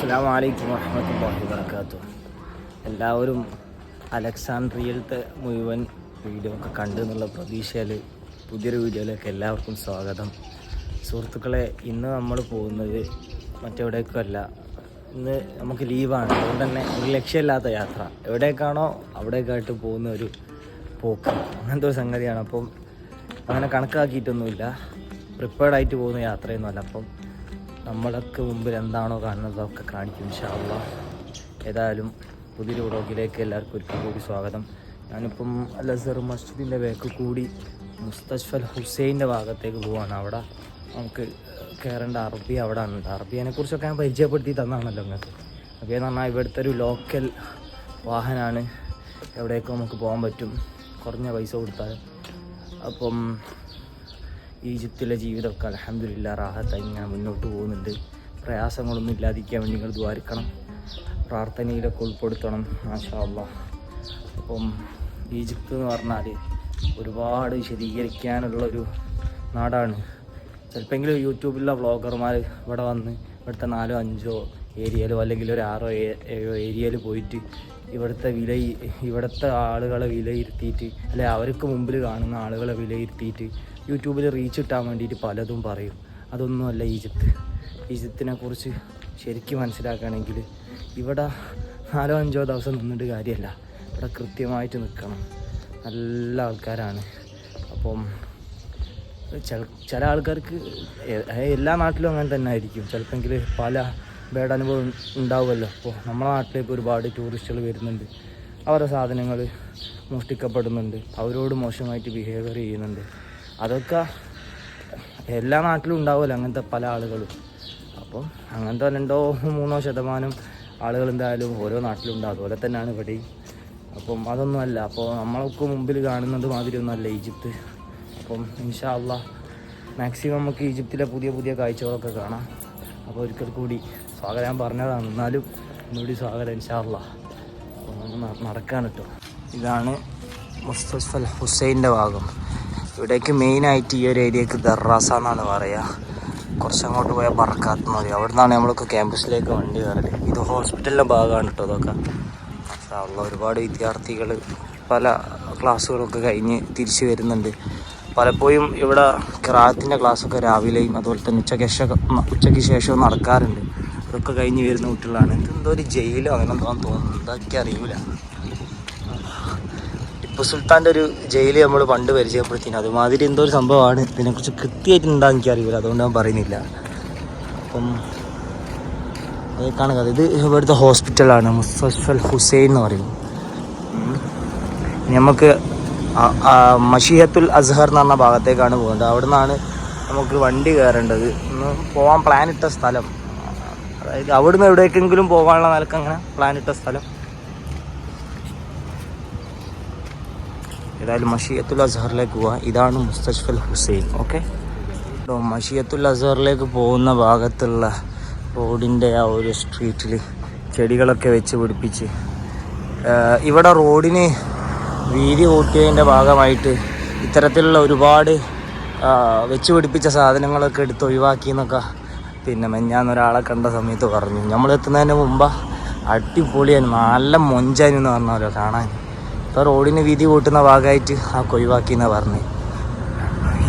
അസ്സാം വലൈക്കും വർഹമത്തല്ലാഹി വർക്കാത്തു എല്ലാവരും അലക്സാണ്ട്രിയയിലത്തെ മുഴുവൻ വീഡിയോ ഒക്കെ കണ്ടു എന്നുള്ള പ്രതീക്ഷയിൽ പുതിയൊരു വീഡിയോയിലേക്ക് എല്ലാവർക്കും സ്വാഗതം. സുഹൃത്തുക്കളെ ഇന്ന് നമ്മൾ പോകുന്നത് മറ്റെവിടേക്കുമല്ല. ഇന്ന് നമുക്ക് ലീവാണ്. അതുകൊണ്ട് തന്നെ ഒരു ലക്ഷ്യമില്ലാത്ത യാത്ര. എവിടേക്കാണോ അവിടേക്കായിട്ട് പോകുന്ന ഒരു പോക്ക്. അങ്ങനത്തെ ഒരു സംഗതിയാണ്. അപ്പം അങ്ങനെ കണക്കാക്കിയിട്ടൊന്നുമില്ല. പ്രിപ്പയർഡ് ആയിട്ട് പോകുന്ന യാത്രയൊന്നുമല്ല. അപ്പം നമ്മളൊക്കെ മുമ്പിൽ എന്താണോ കാണുന്നത് അതൊക്കെ കാണിക്കും ഇൻഷാല്ല ഏതായാലും പുതിയൊരു വ്ളോഗിലേക്ക് എല്ലാവർക്കും ഒരിക്കൽ കൂടി സ്വാഗതം. ഞാനിപ്പം അലസർ മസ്ജിദിന്റെ ബാക്ക് കൂടി മുസ്തഷ്ഫൽ ഹുസൈന്റെ ഭാഗത്തേക്ക് പോവാണ്. അവിടെ നമുക്ക് കയറേണ്ട അറബി അവിടെ ആണ് അറബിയെ കുറിച്ചൊക്കെ ഞാൻ പരിചയപ്പെടുത്തി തന്നാണല്ലോ നിങ്ങൾക്ക്. അപ്പോൾ എന്ന് പറഞ്ഞാൽ ഇവിടുത്തെ ഒരു ലോക്കൽ വാഹനമാണ് എവിടേക്കും നമുക്ക് പോകാൻ പറ്റും. കുറഞ്ഞ പൈസ കൊടുത്താൽ. അപ്പം ഈജിപ്തിലെ ജീവിതമൊക്കെ അലഹമില്ല റാഹത്തായി ഇങ്ങനെ മുന്നോട്ട് പോകുന്നുണ്ട്. പ്രയാസങ്ങളൊന്നും ഇല്ലാതിരിക്കാൻ വേണ്ടി നിങ്ങൾ ദ്വാരിക്കണം. പ്രാർത്ഥനയിലൊക്കെ ഉൾപ്പെടുത്തണം മാഷാ അപ്പം ഈജിപ്ത് എന്ന് പറഞ്ഞാൽ ഒരുപാട് വിശദീകരിക്കാനുള്ളൊരു നാടാണ്. ചിലപ്പോഴെങ്കിലും യൂട്യൂബിലുള്ള വ്ളോഗർമാർ ഇവിടെ വന്ന് ഇവിടുത്തെ നാലോ അഞ്ചോ ഏരിയയിലോ അല്ലെങ്കിൽ ഒരു ആറോ ഏഴോ ഏരിയയിൽ പോയിട്ട് ഇവിടുത്തെ വില ഇവിടുത്തെ ആളുകളെ വിലയിരുത്തിയിട്ട് അല്ലെ അവർക്ക് മുമ്പിൽ കാണുന്ന ആളുകളെ വിലയിരുത്തിയിട്ട് യൂട്യൂബിൽ റീച്ച് കിട്ടാൻ വേണ്ടിയിട്ട് പലതും പറയും. അതൊന്നുമല്ല ഈജിപ്ത്. ഈജിപ്തിനെ കുറിച്ച് ശരിക്കും മനസ്സിലാക്കുകയാണെങ്കിൽ ഇവിടെ നാലോ അഞ്ചോ ദിവസം നിന്നിട്ട് കാര്യമല്ല. ഇവിടെ കൃത്യമായിട്ട് നിൽക്കണം. നല്ല ആൾക്കാരാണ്. അപ്പം ചില ചില ആൾക്കാർക്ക് എല്ലാ നാട്ടിലും അങ്ങനെ തന്നെ ആയിരിക്കും. ചിലപ്പോൾ പല ബേഡ് അനുഭവം ഉണ്ടാവുമല്ലോ. അപ്പോൾ നമ്മുടെ നാട്ടിലേക്ക് ഒരുപാട് ടൂറിസ്റ്റുകൾ വരുന്നുണ്ട്. അവരുടെ സാധനങ്ങൾ മോഷ്ടിക്കപ്പെടുന്നുണ്ട്. അവരോട് മോശമായിട്ട് ബിഹേവിയർ ചെയ്യുന്നുണ്ട്. അതൊക്കെ എല്ലാ നാട്ടിലും ഉണ്ടാവുമല്ലോ അങ്ങനത്തെ പല ആളുകളും. അപ്പം അങ്ങനത്തെ രണ്ടോ മൂന്നോ ശതമാനം ആളുകൾ എന്തായാലും ഓരോ നാട്ടിലും ഉണ്ടാവും അതുപോലെ തന്നെയാണ് ഇവിടെയും. അപ്പം അതൊന്നുമല്ല അപ്പോൾ നമ്മളൊക്കെ മുമ്പിൽ കാണുന്നത് മാതിരി ഒന്നുമല്ല ഈജിപ്ത്. അപ്പം ഇൻഷാ അള്ളാ മാക്സിമം നമുക്ക് ഈജിപ്തിലെ പുതിയ പുതിയ കാഴ്ചകളൊക്കെ കാണാം. അപ്പോൾ ഒരിക്കൽ കൂടി സ്വാഗതം ഞാൻ പറഞ്ഞതാണ്. എന്നാലും ഒന്നുകൂടി സ്വാഗതം ഇൻഷാ അള്ളാ അപ്പോൾ നടക്കാണ് കേട്ടോ. ഇതാണ് മുസ്തഫൽ ഹുസൈന്റെ ഭാഗം. ഇവിടേക്ക് മെയിനായിട്ട് ഈ ഒരു ഏരിയക്ക് ദർറാസ എന്നാണ് പറയുക കുറച്ചങ്ങോട്ട് പോയാൽ ബർക്കാത്ത് എന്ന് പറയും അവിടെ നിന്നാണ് നമ്മളൊക്കെ ക്യാമ്പസിലേക്ക് വണ്ടി കയറൽ. ഇത് ഹോസ്പിറ്റലിന്റെ ഭാഗമാണ് കേട്ടോ അതൊക്കെ അവിടെ ഒരുപാട് വിദ്യാർത്ഥികൾ പല ക്ലാസ്സുകളൊക്കെ കഴിഞ്ഞ് തിരിച്ചു വരുന്നുണ്ട്. പലപ്പോഴും ഇവിടെ ക്രാത്തിന്റെ ക്ലാസ്സൊക്കെ രാവിലെയും അതുപോലെ തന്നെ ഉച്ചയ്ക്ക് ശേഷം ഉച്ചയ്ക്ക് ശേഷവും നടക്കാറുണ്ട്. അതൊക്കെ കഴിഞ്ഞ് വരുന്ന കുട്ടികളാണ്. ഇത് എന്തോ ഒരു ജയിലോ അങ്ങനെ എന്തോ തോന്നുന്നു. എന്താക്കി അറിയില്ല ടിപ്പു സുൽത്താന്റെ ഒരു ജയിൽ നമ്മൾ പണ്ട് പരിചയപ്പെടുത്തിന്. അതുമാതിരി എന്തോ ഒരു സംഭവമാണ്. ഇതിനെക്കുറിച്ച് കൃത്യമായിട്ട് എന്താ എനിക്ക് അറിയില്ല അതുകൊണ്ട് ഞാൻ പറയുന്നില്ല. അപ്പം അത് കാണുക ഇത് ഇവിടുത്തെ ഹോസ്പിറ്റലാണ്. മുസ്തഫൽ ഹുസൈൻ എന്ന് പറയും. നമുക്ക് മഷീഹത്തുൽ അസ്ഹർ എന്ന് പറഞ്ഞ ഭാഗത്തേക്കാണ് പോകുന്നത് അവിടെ നിന്നാണ് നമുക്ക് വണ്ടി കയറേണ്ടത്. ഇന്ന് പോകാൻ പ്ലാൻ ഇട്ട സ്ഥലം. അതായത് അവിടുന്ന് എവിടേക്കെങ്കിലും പോകാനുള്ള നിലയ്ക്ക് അങ്ങനെ പ്ലാൻ ഇട്ട സ്ഥലം. ഏതായാലും മഷിയത്തുൽ അസഹറിലേക്ക് പോവാം. ഇതാണ് മുസ്തഫൽ ഹുസൈൻ ഓക്കെ? മഷിയത്തുൽ അസഹറിലേക്ക് പോകുന്ന ഭാഗത്തുള്ള റോഡിന്റെ ആ ഒരു സ്ട്രീറ്റിൽ ചെടികളൊക്കെ വെച്ച് പിടിപ്പിച്ച് ഇവിടെ റോഡിന് വീതി കൂട്ടിയതിന്റെ ഭാഗമായിട്ട് ഇത്തരത്തിലുള്ള ഒരുപാട് വെച്ച് പിടിപ്പിച്ച സാധനങ്ങളൊക്കെ എടുത്ത് ഒഴിവാക്കി എന്നൊക്കെ പിന്നെ ഞാൻ ഒരാളെ കണ്ട സമയത്ത് പറഞ്ഞു. നമ്മൾ എത്തുന്നതിന് മുമ്പ് അടിപൊളിയാണ് നല്ല മൊഞ്ചാനെന്ന് പറഞ്ഞാലോ കാണാൻ. ഇപ്പോൾ റോഡിന് വീതി കൂട്ടുന്ന ഭാഗമായിട്ട് ആ കൊഴിവാക്കി എന്നാണ് പറഞ്ഞത്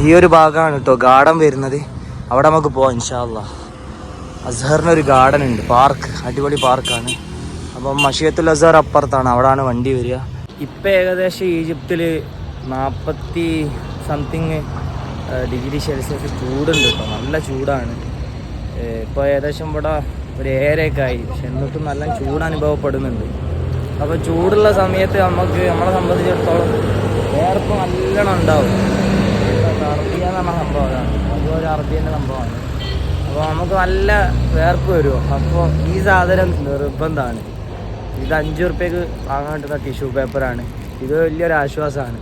ഈ ഒരു ഭാഗമാണ് കേട്ടോ ഗാർഡൻ വരുന്നത്. അവിടെ നമുക്ക് പോവാം ഇൻഷാല്ല അസഹറിനൊരു ഗാർഡൻ ഉണ്ട് പാർക്ക് അടിപൊളി പാർക്കാണ്. അപ്പം മഷിയത്തുൽ അസഹർ അപ്പുറത്താണ് അവിടെയാണ് വണ്ടി വരിക. ഇപ്പം ഏകദേശം ഈജിപ്തിൽ നാൽപ്പത്തി സംതിങ് ഡിഗ്രി സെൽഷ്യസ് ചൂടുണ്ട് കേട്ടോ നല്ല ചൂടാണ്. ഇപ്പോൾ ഏകദേശം ഇവിടെ ഒരു ഏരയൊക്കെ ആയി പക്ഷെ എന്നിട്ടും നല്ല ചൂട് അനുഭവപ്പെടുന്നുണ്ട് അപ്പോൾ ചൂടുള്ള സമയത്ത് നമുക്ക് നമ്മളെ സംബന്ധിച്ചിടത്തോളം വേർപ്പ് നല്ലോണം ഉണ്ടാവും. അറബിയ എന്ന് പറഞ്ഞ സംഭവം അതാണ്. അതും ഒരു അറബിയന്റെ സംഭവമാണ്. അപ്പോൾ നമുക്ക് നല്ല വേർപ്പ് വരുമോ അപ്പോൾ ഈ സാധനം നിർബന്ധമാണ്. ഇത് അഞ്ച് റുപ്യക്ക് വാങ്ങാൻ കിട്ടുന്ന ടിഷ്യൂ പേപ്പറാണ്. ഇത് വലിയൊരു ആശ്വാസമാണ്.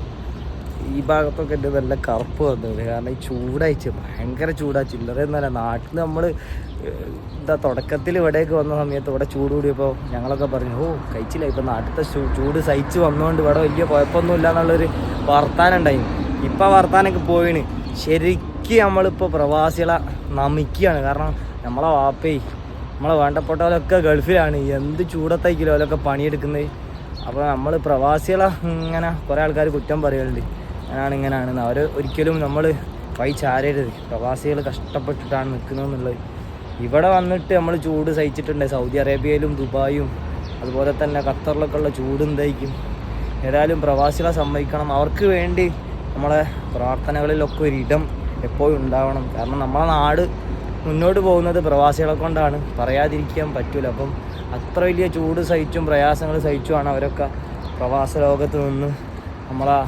ഈ ഭാഗത്തൊക്കെ എന്റെ നല്ല കറുപ്പ് വന്നത് കാരണം ഈ ചൂടായിച്ച് ഭയങ്കര ചൂടാ. ചില്ലറ എന്നല്ല നാട്ടിൽ നമ്മൾ എന്താ തുടക്കത്തിൽ ഇവിടേക്ക് വന്ന സമയത്ത് ഇവിടെ ചൂട് കൂടിയപ്പോൾ ഞങ്ങളൊക്കെ പറഞ്ഞു ഓ കഴിച്ചില്ല. ഇപ്പം നാട്ടിലത്തെ ചൂട് സഹിച്ച് വന്നുകൊണ്ട് ഇവിടെ വലിയ കുഴപ്പമൊന്നുമില്ല എന്നുള്ളൊരു വർത്താനം ഉണ്ടായി. ഇപ്പം ആ വർത്താനൊക്കെ പോയിന് ശരിക്കും നമ്മളിപ്പോൾ പ്രവാസികളെ നമിക്കുകയാണ്. കാരണം നമ്മളെ വാപ്പേ നമ്മളെ വേണ്ടപ്പെട്ടവരൊക്കെ ഗൾഫിലാണ്. എന്ത് ചൂടത്തേക്കിലോ അവരൊക്കെ പണിയെടുക്കുന്നത്. അപ്പോൾ നമ്മൾ പ്രവാസികളെ ഇങ്ങനെ കുറേ ആൾക്കാർ കുറ്റം പറയുന്നുണ്ട് അങ്ങനെയാണ് ഇങ്ങനെയാണെന്ന് അവർ ഒരിക്കലും നമ്മൾ വൈ ചാരരുത്. പ്രവാസികൾ കഷ്ടപ്പെട്ടിട്ടാണ് നിൽക്കുന്നതെന്നുള്ളത് ഇവിടെ വന്നിട്ട് നമ്മൾ ചൂട് സഹിച്ചിട്ടുണ്ട്. സൗദി അറേബ്യയിലും ദുബായും അതുപോലെ തന്നെ ഖത്തറിലൊക്കെ ഉള്ള ചൂടും എന്തായിരിക്കും? ഏതായാലും പ്രവാസികളെ സമ്മതിക്കണം. അവർക്ക് വേണ്ടി നമ്മളെ പ്രാർത്ഥനകളിലൊക്കെ ഒരു ഇടം എപ്പോഴും ഉണ്ടാവണം. കാരണം നമ്മളെ നാട് മുന്നോട്ട് പോകുന്നത് പ്രവാസികളെ കൊണ്ടാണ്. പറയാതിരിക്കാൻ പറ്റില്ല അപ്പം അത്ര വലിയ ചൂട് സഹിച്ചും പ്രയാസങ്ങൾ സഹിച്ചുമാണ് അവരൊക്കെ പ്രവാസ ലോകത്ത് നിന്ന് നമ്മളെ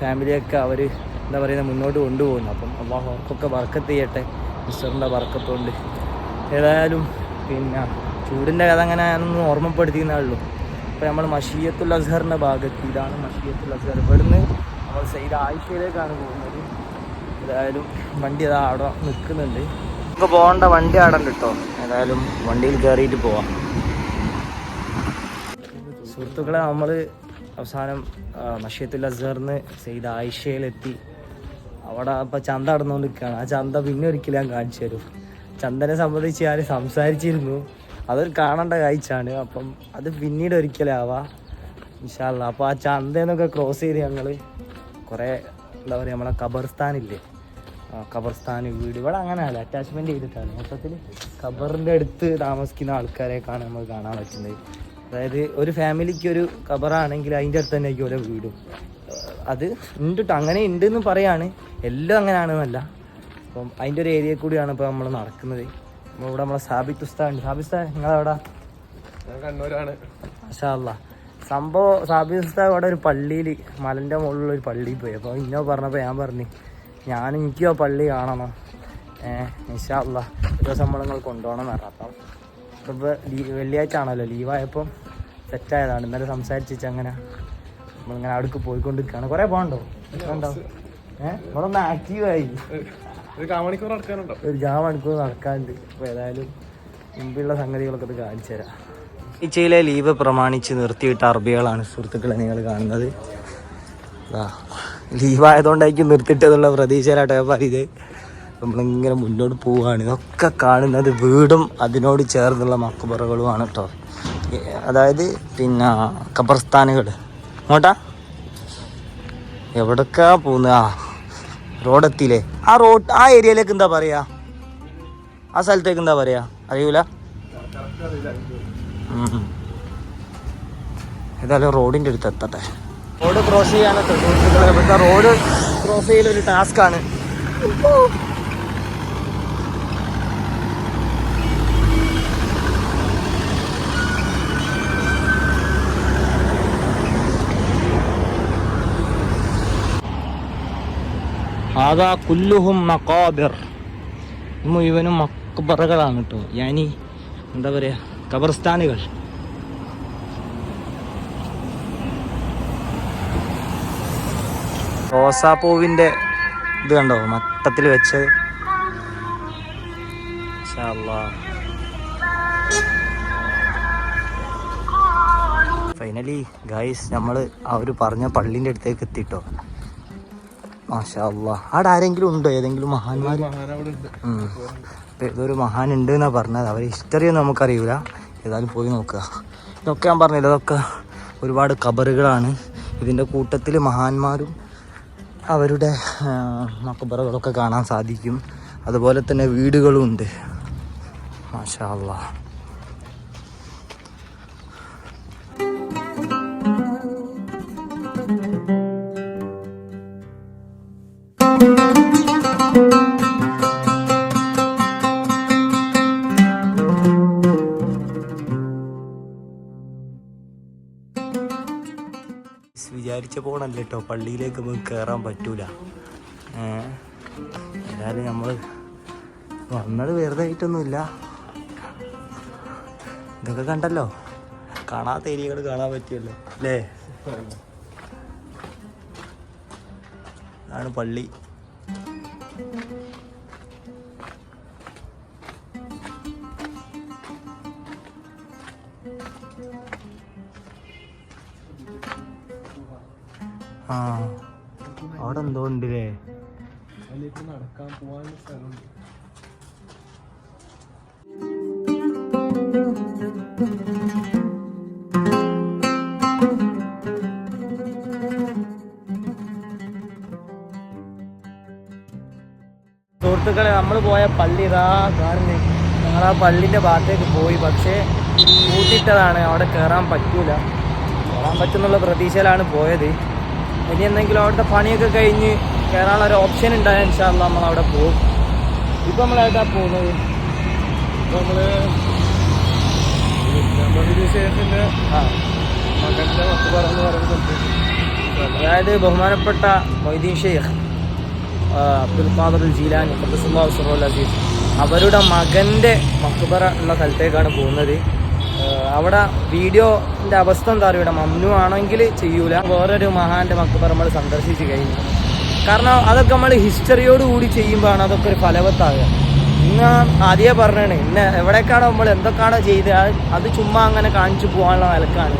ഫാമിലിയൊക്കെ അവർ എന്താ പറയുന്നത് മുന്നോട്ട് കൊണ്ടുപോകുന്നു. അപ്പം അള്ളാഹു അവർക്കൊക്കെ വർക്കത്ത് ചെയ്യട്ടെ. മിസ്റ്ററിന്റെ വർക്കത്തുകൊണ്ട് ഏതായാലും പിന്നെ ചൂടിന്റെ കഥ അങ്ങനെ ഞാനൊന്ന് ഓർമ്മപ്പെടുത്തിയെന്നേ അപ്പോൾ നമ്മൾ മഷീയത്തുൽ അസ്ഹറിന്റെ ഭാഗത്ത് ഇതാണ് മഷീയത്തുൽ അസ്ഹർ. ഇവിടുന്ന് നമ്മൾ സൈഡ് ആയിഷയിലേക്കാണ് പോകുന്നത്. ഏതായാലും വണ്ടി അതാ അവിടെ നിൽക്കുന്നുണ്ട്. നമുക്ക് പോകേണ്ട വണ്ടി അവിടെ കേട്ടോ. ഏതായാലും വണ്ടിയിൽ കയറിയിട്ട് പോവാം. സുഹൃത്തുക്കളെ നമ്മൾ അവസാനം മഷീത്തുൽ അസറിന് സെയ്ദ് ആയിഷയിലെത്തി. അവിടെ അപ്പോൾ ചന്ത നടന്നുകൊണ്ടിരിക്കുകയാണ്. ആ ചന്ത പിന്നെ ഒരിക്കലും ഞാൻ കാണിച്ചു തരും. ചന്ദനെ സംബന്ധിച്ച് ഞാൻ സംസാരിച്ചിരുന്നു. അതൊരു കാണേണ്ട കാഴ്ചയാണ്. അപ്പം അത് പിന്നീട് ഒരിക്കലാവാം ഇൻഷാല്ല അപ്പോൾ ആ ചന്തയെന്നൊക്കെ ക്രോസ് ചെയ്ത് ഞങ്ങൾ കുറേ എന്താ പറയുക നമ്മളെ ഖബർസ്ഥാനില്ലേ? ഖബർസ്ഥാൻ വീട്. ഇവിടെ അങ്ങനെയല്ല അറ്റാച്ച്മെന്റ് ചെയ്തിട്ടാണ്. മൊത്തത്തിൽ ഖബറിന്റെ അടുത്ത് താമസിക്കുന്ന ആൾക്കാരെയൊക്കെയാണ് നമ്മൾ കാണാൻ പറ്റുന്നത്. അതായത് ഒരു ഫാമിലിക്ക് ഒരു കബറാണെങ്കിൽ അതിന്റെ അടുത്ത് തന്നെ ആയിരിക്കും ഓരോ വീടും. അത് ഉണ്ട് അങ്ങനെ ഉണ്ട് എന്ന് പറയാണ്. എല്ലാം അങ്ങനെയാണെന്നല്ല അപ്പം അതിന്റെ ഒരു ഏരിയ കൂടിയാണ് ഇപ്പോൾ നമ്മൾ നടക്കുന്നത്. നമ്മളിവിടെ നമ്മളെ സാബിത്ത് ഉസ്താദ് ഉണ്ട്. സാബിത്ത് ഉസ്താദ് നിങ്ങളെവിടെ കണ്ണൂരാണ്. മഷാല്ല സംഭവം സാബിത് ഉസ്താദ് അവിടെ ഒരു പള്ളിയിൽ മലന്റെ മുകളിലുള്ള ഒരു പള്ളിയിൽ പോയി. അപ്പോൾ ഇന്നോ പറഞ്ഞപ്പോൾ ഞാൻ പറഞ്ഞു ഞാൻ എനിക്കോ പള്ളി കാണണം. ഏഹ് ഇൻഷാല്ല ഒരു ദിവസം നമ്മൾ കൊണ്ടുപോകണം എന്ന് പറഞ്ഞു. അപ്പം ഇപ്പോൾ വെള്ളിയാഴ്ച ആണല്ലോ ലീവായപ്പം സെറ്റായതാണ് ഇന്നലെ സംസാരിച്ചു അങ്ങനെ നമ്മളിങ്ങനെ അവിടേക്ക് പോയിക്കൊണ്ടിരിക്കുകയാണ് കുറേ പോകണ്ടോ ഉണ്ടോ ഏഹ് നമ്മളൊന്ന് ആക്റ്റീവായി ഒരു കാമണിക്കൂർ നടക്കാനുണ്ടോ? ഒരു മണിക്കൂർ നടക്കാനുണ്ട്. അപ്പോൾ ഏതായാലും മുമ്പുള്ള സംഗതികളൊക്കെ ഇത് കാണിച്ചു തരാം. ഈച്ചയിലെ ലീവ് പ്രമാണിച്ച് നിർത്തിയിട്ട അറബികളാണ് സുഹൃത്തുക്കളെ നിങ്ങൾ കാണുന്നത്. ലീവായതുകൊണ്ടായിരിക്കും നിർത്തിയിട്ടെന്നുള്ള പ്രതീക്ഷയിലാട്ടോ പറയുന്നത്. നമ്മളിങ്ങനെ മുന്നോട്ട് പോവുകയാണ്. ഇതൊക്കെ കാണുന്നത് വീടും അതിനോട് ചേർന്നുള്ള മക്കുബറകളുമാണ് കേട്ടോ അതായത് പിന്നെ ഖബർസ്ഥാനുകൾ ഇങ്ങോട്ടാ. എവിടൊക്കെയാ പോകുന്നത് ആ റോഡെത്തിയില്ലേ? ആ റോഡ് ആ ഏരിയയിലേക്ക് എന്താ പറയാ? ആ സ്ഥലത്തേക്ക് എന്താ പറയാ? അറിയൂല. ഏതായാലും റോഡിന്റെ അടുത്ത് എത്തട്ടെ. റോഡ് ക്രോസ് ഇവിടുത്തെ റോഡ് ക്രോസ് ചെയ്യൽ ഒരു ആകാ കുല്ലുഹും മക്കാബിർ മുഴുവനും മക്ബറകളാണ് കേട്ടോ ഞാനീ എന്താ പറയാ ഖബർസ്ഥാനുകൾ. റോസാപ്പൂവിന്റെ ഇത് കണ്ടോ? മട്ടത്തിൽ അല്ലാ. ഫൈനലി ഗൈസ് നമ്മൾ ഒരു പറഞ്ഞ പള്ളിന്റെ അടുത്തേക്ക് എത്തിട്ടോ. മാഷാ അവിടെ ആരെങ്കിലും ഉണ്ടോ? ഏതെങ്കിലും മഹാന്മാർ ഉം. ഏതൊരു മഹാൻ ഉണ്ട്. എന്നാ പറഞ്ഞത്. അവരെ ഹിസ്റ്ററി ഒന്നും നമുക്കറിയില്ല ഏതായാലും പോയി നോക്കുക. ഇതൊക്കെ ഞാൻ പറഞ്ഞില്ല? ഇതൊക്കെ ഒരുപാട് കബറുകളാണ് ഇതിന്റെ കൂട്ടത്തിൽ മഹാന്മാരും അവരുടെ മക്കബറകളൊക്കെ കാണാൻ സാധിക്കും. അതുപോലെ തന്നെ വീടുകളും ഉണ്ട്. മാഷാ അല്ലാ വിചാരിച്ച കേട്ടോ പള്ളിയിലേക്ക് നമുക്ക് കയറാൻ പറ്റൂല. ഏതായാലും നമ്മൾ വന്നത് വെറുതെ ആയിട്ടൊന്നുമില്ല. ഇതൊക്കെ കണ്ടല്ലോ. കാണാത്ത ഏരിയകൾ കാണാൻ പറ്റിയല്ലോ അല്ലേ? ആണ് പള്ളി. അവിടെ എന്തോ ഉണ്ട് നടക്കാൻ പോവാൻ സ്ഥലമുണ്ട്. സുഹൃത്തുക്കളെ നമ്മൾ പോയ പള്ളി ഇതാ കാരണം ഞങ്ങൾ ആ പള്ളിന്റെ ഭാഗത്തേക്ക് പോയി. പക്ഷേ കൂട്ടിട്ടതാണ് അവിടെ കയറാൻ പറ്റൂല. കയറാൻ പറ്റുന്നുള്ള പ്രതീക്ഷയിലാണ് പോയത്. ഇനി എന്തെങ്കിലും അവിടുത്തെ പണിയൊക്കെ കഴിഞ്ഞ് കയറാനുള്ള ഒരു ഓപ്ഷൻ ഉണ്ടായാൽ ഇൻഷാല്ല നമ്മൾ അവിടെ പോകും ഇപ്പം നമ്മൾ എവിടെയാ പോകുന്നത് ഇപ്പൊ നമ്മൾ മൊയ്തീൻ ആ. മകന്റെ പത്ത് പറഞ്ഞു പറയുന്ന അതായത് ബഹുമാനപ്പെട്ട മൊയ്തീൻ ഷെയ്ഖ് അബ്ദുൽ ഖാദർ ജീലാനി ഖദ്ദസുല്ലാഹു സുറോൽ അസീസ്. അവരുടെ മകന്റെ മക്ബറ ഉള്ള സ്ഥലത്തേക്കാണ് പോകുന്നത്. അവിടെ വീഡിയോന്റെ അവസ്ഥ എന്താ പറയുക മമ്മു ആണെങ്കിൽ ചെയ്യൂല. വേറൊരു മഹാന്റെ മക്ബറ നമ്മൾ സന്ദർശിച്ച് കഴിഞ്ഞു. കാരണം അതൊക്കെ നമ്മൾ ഹിസ്റ്ററിയോട് കൂടി ചെയ്യുമ്പോഴാണ് അതൊക്കെ ഒരു ഫലവത്താകുക. ഇന്ന് ആദ്യമേ പറഞ്ഞാണ് ഇന്ന എവിടേക്കാണോ നമ്മൾ എന്തൊക്കെയാണോ ചെയ്ത് അത് ചുമ്മാ അങ്ങനെ കാണിച്ചു പോകാനുള്ള നിലക്കാണ്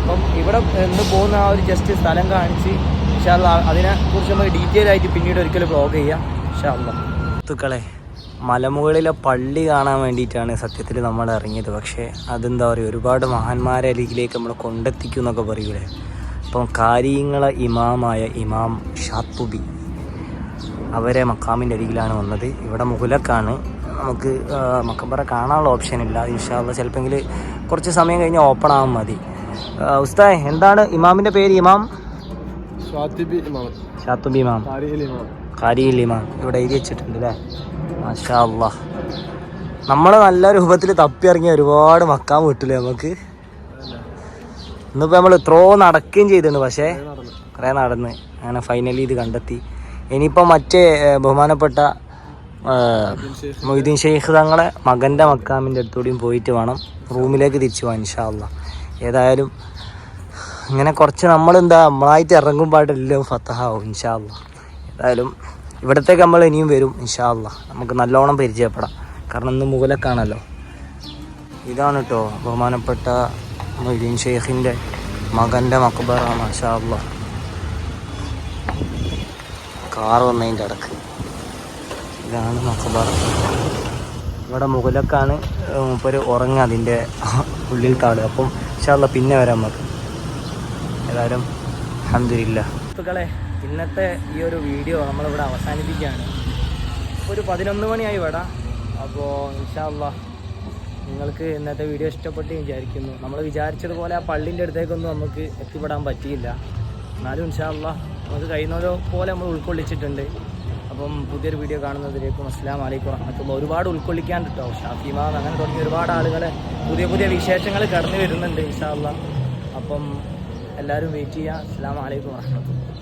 അപ്പം ഇവിടെ എന്ത് പോകുന്ന ആ ഒരു ജസ്റ്റ് സ്ഥലം കാണിച്ച് ഇൻഷാല്ല അതിനെ കുറിച്ച് നമുക്ക് ഡീറ്റെയിൽ ആയിട്ട് പിന്നീട് ഒരിക്കലും ബ്ലോഗ് ചെയ്യാം. ഇൻഷാല്ല സുഹൃത്തുക്കളെ മലമുകളിലെ പള്ളി കാണാൻ വേണ്ടിയിട്ടാണ് സത്യത്തിൽ നമ്മൾ ഇറങ്ങിയത്. പക്ഷേ അതെന്താ പറയുക ഒരുപാട് മഹാന്മാരെ അരികിലേക്ക് നമ്മൾ കൊണ്ടെത്തിക്കും എന്നൊക്കെ പറയൂലേ. അപ്പം കാര്യങ്ങളെ ഇമാമായ ഇമാം ഷാത്തുബി അവരെ മക്കാമിന്റെ അരികിലാണ് വന്നത്. ഇവിടെ മുഹലക്കാണ്. നമുക്ക് മക്കമ്പറ കാണാനുള്ള ഓപ്ഷൻ ഇല്ല. ഇൻഷാല്ല ചിലപ്പോൾ കുറച്ച് സമയം കഴിഞ്ഞ് ഓപ്പൺ ആവാൻ മതി. ഉസ്താ എന്താണ് ഇമാമിന്റെ പേര് ഇമാം? ഷാത്തുബി ഇമാം. ഷാത്തുബി ഇമാം. ഇമാം ഇവിടെ എഴുതി വെച്ചിട്ടുണ്ട് അല്ലേ മാഷാ നമ്മൾ നല്ല രൂപത്തിൽ തപ്പി ഇറങ്ങിയ ഒരുപാട് മക്കാൻ വിട്ടില്ലേ നമുക്ക്. ഇന്നിപ്പോൾ നമ്മൾ എത്രയോ നടക്കുകയും ചെയ്തിട്ടുണ്ട് പക്ഷേ കുറേ നടന്ന്. അങ്ങനെ ഫൈനലി ഇത് കണ്ടെത്തി. ഇനിയിപ്പോൾ മറ്റേ ബഹുമാനപ്പെട്ട മൊയ്തീൻ ഷെയ്ഖ് തങ്ങളെ മകന്റെ മക്കാമിന്റെ അടുത്തുകൂടിയും പോയിട്ട് വേണം റൂമിലേക്ക് തിരിച്ചു പോകാൻ ഇൻഷാല്ല ഏതായാലും ഇങ്ങനെ കുറച്ച് നമ്മളെന്താ നമ്മളായിട്ട് ഇറങ്ങുമ്പോഴെല്ലാം ഫത്തഹാവും ഇൻഷാല്ല ഏതായാലും ഇവിടത്തേക്ക് നമ്മൾ ഇനിയും വരും ഇൻഷാല്ല നമുക്ക് നല്ലോണം പരിചയപ്പെടാം. കാരണം ഇന്ന് മുകളിലേക്കാണല്ലോ ഇതാണ് കേട്ടോ ബഹുമാനപ്പെട്ട മൊയ്തീൻ ഷെയ്ഖിന്റെ മകന്റെ മക്ബറ മാഷാ അല്ലാ കാർ വന്നതിന്റെ അടക്ക്. ഇതാണ് മക്ബറ. ഇവിടെ മുകളിലേക്കാണ് മൂപ്പര് ഉറങ്ങുക അതിന്റെ ഉള്ളിൽ താൾ അപ്പം ഇൻഷാല്ല പിന്നെ വരാം നമുക്ക്. ഏതായാലും അഹമ്മദില്ല ഇന്നത്തെ ഈ ഒരു വീഡിയോ നമ്മളിവിടെ അവസാനിപ്പിക്കുകയാണ്. ഒരു പതിനൊന്ന് മണിയായി ഇവിടെ അപ്പോൾ ഇൻഷാല്ല നിങ്ങൾക്ക് ഇന്നത്തെ വീഡിയോ ഇഷ്ടപ്പെട്ട് വിചാരിക്കുന്നു. നമ്മൾ വിചാരിച്ചതുപോലെ ആ പള്ളിന്റെ അടുത്തേക്കൊന്നും നമുക്ക് എത്തിപ്പെടാൻ പറ്റിയില്ല. എന്നാലും ഇൻഷാല്ല നമുക്ക് കഴിയുന്നത് പോലെ നമ്മൾ ഉൾക്കൊള്ളിച്ചിട്ടുണ്ട്. അപ്പം പുതിയൊരു വീഡിയോ കാണുന്നതിലേക്കും അസ്സാം വലൈക്കും വറഹമത്തുള്ള. ഒരുപാട് ഉൾക്കൊള്ളിക്കാൻ കേട്ടോ. ഷാഫിമാൻ അങ്ങനെ തുടങ്ങി ഒരുപാട് ആളുകളെ പുതിയ പുതിയ വിശേഷങ്ങൾ കടന്നു വരുന്നുണ്ട് ഇൻഷാല്ല അപ്പം എല്ലാവരും വെയിറ്റ് ചെയ്യുക. അസ്സാം വലൈക്കും വറഹമത്തുള്ള.